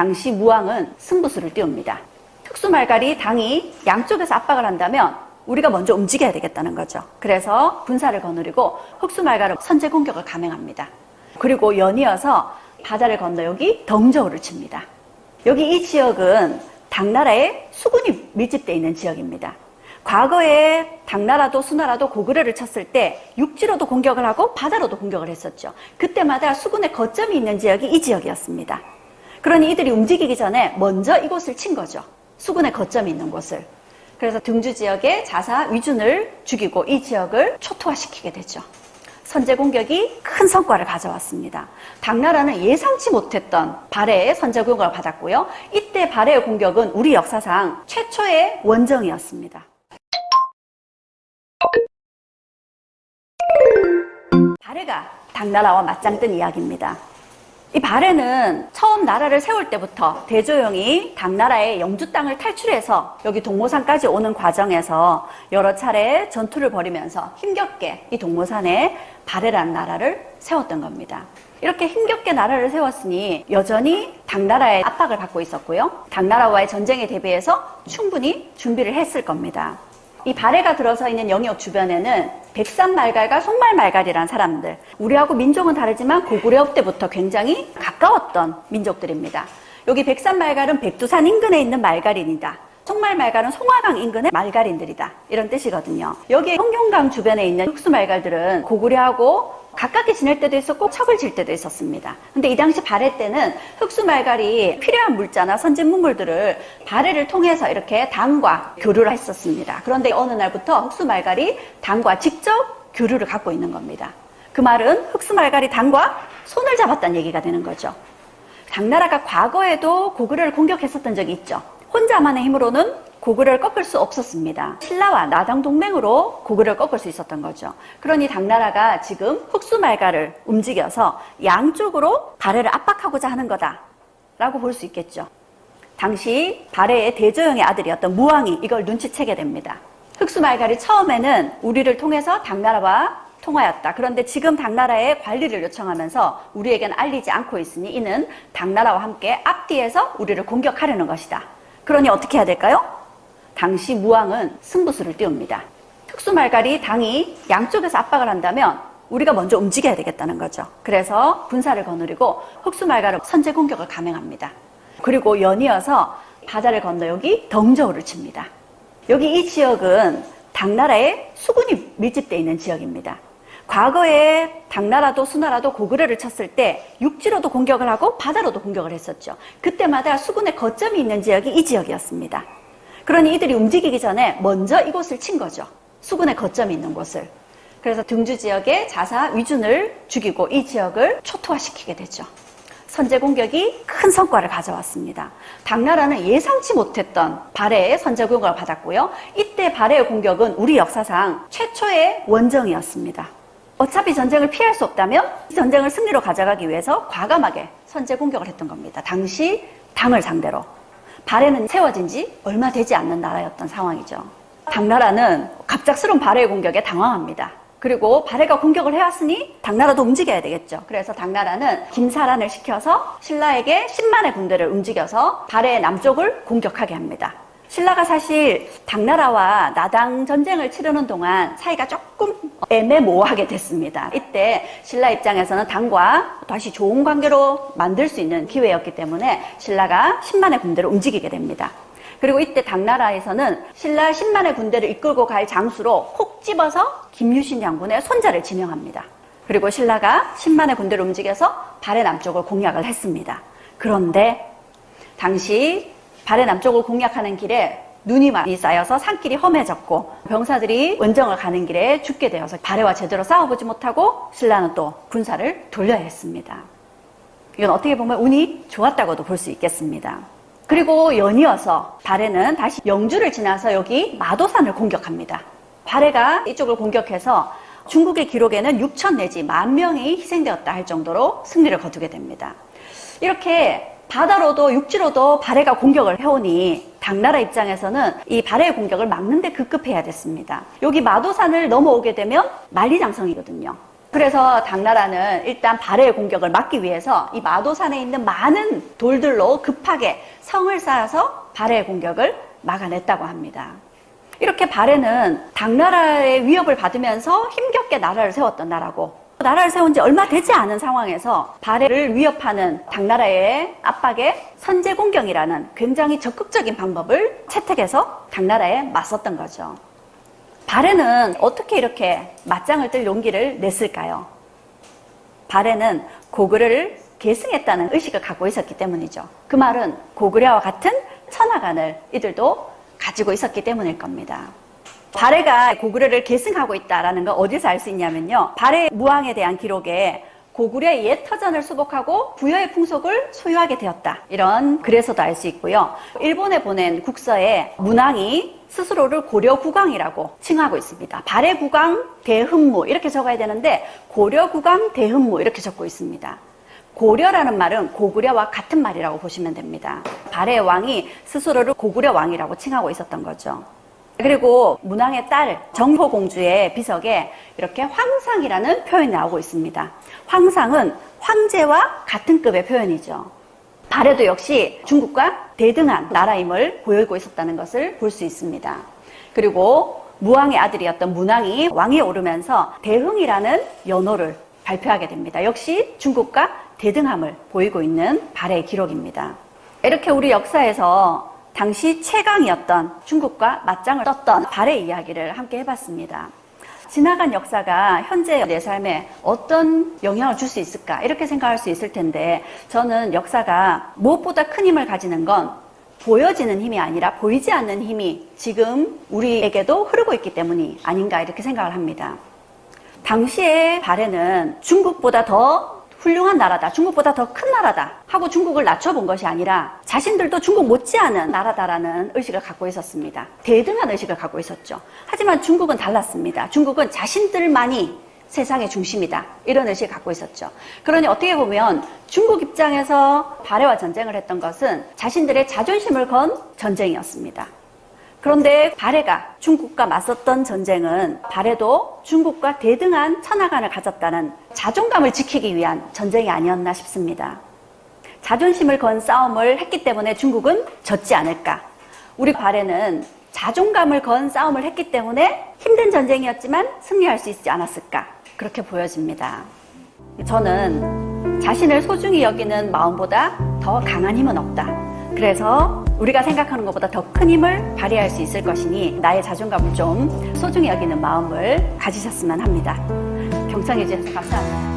당시 무왕은 승부수를 띄웁니다. 특수말갈이 당이 양쪽에서 압박을 한다면 우리가 먼저 움직여야 되겠다는 거죠. 그래서 군사를 거느리고 흑수말갈은 선제 공격을 감행합니다. 그리고 연이어서 바다를 건너 여기 덩저우를 칩니다. 여기 이 지역은 당나라의 수군이 밀집되어 있는 지역입니다. 과거에 당나라도 수나라도 고구려를 쳤을 때 육지로도 공격을 하고 바다로도 공격을 했었죠. 그때마다 수군의 거점이 있는 지역이 이 지역이었습니다. 그러니 이들이 움직이기 전에 먼저 이곳을 친 거죠. 수군의 거점이 있는 곳을. 그래서 등주 지역의 자사 위준을 죽이고 이 지역을 초토화시키게 되죠. 선제 공격이 큰 성과를 가져왔습니다. 당나라는 예상치 못했던 발해의 선제 공격을 받았고요. 이때 발해의 공격은 우리 역사상 최초의 원정이었습니다. 발해가 당나라와 맞짱 뜬 이야기입니다. 이 발해는 처음 나라를 세울 때부터 대조영이 당나라의 영주 땅을 탈출해서 여기 동모산까지 오는 과정에서 여러 차례 전투를 벌이면서 힘겹게 이 동모산에 발해라는 나라를 세웠던 겁니다. 이렇게 힘겹게 나라를 세웠으니 여전히 당나라의 압박을 받고 있었고요. 당나라와의 전쟁에 대비해서 충분히 준비를 했을 겁니다. 이 발해가 들어서 있는 영역 주변에는 백산 말갈과 송말 말갈이라는 사람들 우리하고 민족은 다르지만 고구려 때부터 굉장히 가까웠던 민족들입니다. 여기 백산 말갈은 백두산 인근에 있는 말갈인이다. 송말말갈은 송화강 인근의 말갈인들이다. 이런 뜻이거든요. 여기 홍경강 주변에 있는 흑수 말갈들은 고구려하고 가깝게 지낼 때도 있었고 척을 질 때도 있었습니다. 근데 이 당시 발해 때는 흑수 말갈이 필요한 물자나 선진 문물들을 발해를 통해서 이렇게 당과 교류를 했었습니다. 그런데 어느 날부터 흑수 말갈이 당과 직접 교류를 갖고 있는 겁니다. 그 말은 흑수 말갈이 당과 손을 잡았다는 얘기가 되는 거죠. 당나라가 과거에도 고구려를 공격했었던 적이 있죠. 혼자만의 힘으로는 고구려를 꺾을 수 없었습니다. 신라와 나당 동맹으로 고구려를 꺾을 수 있었던 거죠. 그러니 당나라가 지금 흑수말가를 움직여서 양쪽으로 발해를 압박하고자 하는 거다라고 볼 수 있겠죠. 당시 발해의 대조영의 아들이었던 무왕이 이걸 눈치채게 됩니다. 흑수말갈이 처음에는 우리를 통해서 당나라와 통하였다. 그런데 지금 당나라에 관리를 요청하면서 우리에게는 알리지 않고 있으니 이는 당나라와 함께 앞뒤에서 우리를 공격하려는 것이다. 그러니 어떻게 해야 될까요? 당시 무왕은 승부수를 띄웁니다. 특수말갈이 당이 양쪽에서 압박을 한다면 우리가 먼저 움직여야 되겠다는 거죠. 그래서 군사를 거느리고 흑수말갈은 선제 공격을 감행합니다. 그리고 연이어서 바다를 건너 여기 덩저우를 칩니다. 여기 이 지역은 당나라의 수군이 밀집되어 있는 지역입니다. 과거에 당나라도 수나라도 고구려를 쳤을 때 육지로도 공격을 하고 바다로도 공격을 했었죠. 그때마다 수군의 거점이 있는 지역이 이 지역이었습니다. 그러니 이들이 움직이기 전에 먼저 이곳을 친 거죠. 수군의 거점이 있는 곳을. 그래서 등주 지역의 자사 위준을 죽이고 이 지역을 초토화시키게 되죠. 선제 공격이 큰 성과를 가져왔습니다. 당나라는 예상치 못했던 발해의 선제 공격을 받았고요. 이때 발해의 공격은 우리 역사상 최초의 원정이었습니다. 어차피 전쟁을 피할 수 없다면 전쟁을 승리로 가져가기 위해서 과감하게 선제 공격을 했던 겁니다. 당시 당을 상대로. 발해는 세워진 지 얼마 되지 않는 나라였던 상황이죠. 당나라는 갑작스러운 발해의 공격에 당황합니다. 그리고 발해가 공격을 해왔으니 당나라도 움직여야 되겠죠. 그래서 당나라는 김사란을 시켜서 신라에게 10만의 군대를 움직여서 발해의 남쪽을 공격하게 합니다. 신라가 사실 당나라와 나당 전쟁을 치르는 동안 사이가 조금 애매모호하게 됐습니다. 이때 신라 입장에서는 당과 다시 좋은 관계로 만들 수 있는 기회였기 때문에 신라가 10만의 군대를 움직이게 됩니다. 그리고 이때 당나라에서는 신라 10만의 군대를 이끌고 갈 장수로 콕 집어서 김유신 장군의 손자를 지명합니다. 그리고 신라가 10만의 군대를 움직여서 발해 남쪽을 공략을 했습니다. 그런데 당시 발해 남쪽을 공략하는 길에 눈이 많이 쌓여서 산길이 험해졌고 병사들이 원정을 가는 길에 죽게 되어서 발해와 제대로 싸워보지 못하고 신라는 또 군사를 돌려야 했습니다. 이건 어떻게 보면 운이 좋았다고도 볼 수 있겠습니다. 그리고 연이어서 발해는 다시 영주를 지나서 여기 마도산을 공격합니다. 발해가 이쪽을 공격해서 중국의 기록에는 6천 내지 만 명이 희생되었다 할 정도로 승리를 거두게 됩니다. 이렇게 바다로도 육지로도 발해가 공격을 해오니 당나라 입장에서는 이 발해의 공격을 막는데 급급해야 됐습니다. 여기 마도산을 넘어오게 되면 만리장성이거든요. 그래서 당나라는 일단 발해의 공격을 막기 위해서 이 마도산에 있는 많은 돌들로 급하게 성을 쌓아서 발해의 공격을 막아냈다고 합니다. 이렇게 발해는 당나라의 위협을 받으면서 힘겹게 나라를 세웠던 나라고 나라를 세운 지 얼마 되지 않은 상황에서 발해를 위협하는 당나라의 압박에 선제공경이라는 굉장히 적극적인 방법을 채택해서 당나라에 맞섰던 거죠. 발해는 어떻게 이렇게 맞짱을 뜰 용기를 냈을까요? 발해는 고구려를 계승했다는 의식을 갖고 있었기 때문이죠. 그 말은 고구려와 같은 천하간을 이들도 가지고 있었기 때문일 겁니다. 발해가 고구려를 계승하고 있다라는 걸 어디서 알 수 있냐면요. 발해 무왕에 대한 기록에 고구려의 옛 터전을 수복하고 부여의 풍속을 소유하게 되었다. 이런 글에서도 알 수 있고요. 일본에 보낸 국서에 문왕이 스스로를 고려 국왕이라고 칭하고 있습니다. 발해 국왕 대흠무 이렇게 적어야 되는데 고려 국왕 대흠무 이렇게 적고 있습니다. 고려라는 말은 고구려와 같은 말이라고 보시면 됩니다. 발해 왕이 스스로를 고구려 왕이라고 칭하고 있었던 거죠. 그리고 문왕의 딸 정호공주의 비석에 이렇게 황상이라는 표현이 나오고 있습니다. 황상은 황제와 같은 급의 표현이죠. 발해도 역시 중국과 대등한 나라임을 보이고 있었다는 것을 볼 수 있습니다. 그리고 무왕의 아들이었던 문왕이 왕에 오르면서 대흥이라는 연호를 발표하게 됩니다. 역시 중국과 대등함을 보이고 있는 발해의 기록입니다. 이렇게 우리 역사에서 당시 최강이었던 중국과 맞짱을 떴던 발해 이야기를 함께 해봤습니다. 지나간 역사가 현재 내 삶에 어떤 영향을 줄 수 있을까 이렇게 생각할 수 있을 텐데 저는 역사가 무엇보다 큰 힘을 가지는 건 보여지는 힘이 아니라 보이지 않는 힘이 지금 우리에게도 흐르고 있기 때문이 아닌가 이렇게 생각을 합니다. 당시의 발해는 중국보다 더 훌륭한 나라다, 중국보다 더 큰 나라다 하고 중국을 낮춰본 것이 아니라 자신들도 중국 못지않은 나라다라는 의식을 갖고 있었습니다. 대등한 의식을 갖고 있었죠. 하지만 중국은 달랐습니다. 중국은 자신들만이 세상의 중심이다. 이런 의식을 갖고 있었죠. 그러니 어떻게 보면 중국 입장에서 발해와 전쟁을 했던 것은 자신들의 자존심을 건 전쟁이었습니다. 그런데 발해가 중국과 맞섰던 전쟁은 발해도 중국과 대등한 천하간을 가졌다는 자존감을 지키기 위한 전쟁이 아니었나 싶습니다. 자존심을 건 싸움을 했기 때문에 중국은 졌지 않을까. 우리 발해는 자존감을 건 싸움을 했기 때문에 힘든 전쟁이었지만 승리할 수 있지 않았을까. 그렇게 보여집니다. 저는 자신을 소중히 여기는 마음보다 더 강한 힘은 없다. 그래서 우리가 생각하는 것보다 더 큰 힘을 발휘할 수 있을 것이니 나의 자존감을 좀 소중히 여기는 마음을 가지셨으면 합니다. 경청해 주셔서 감사합니다.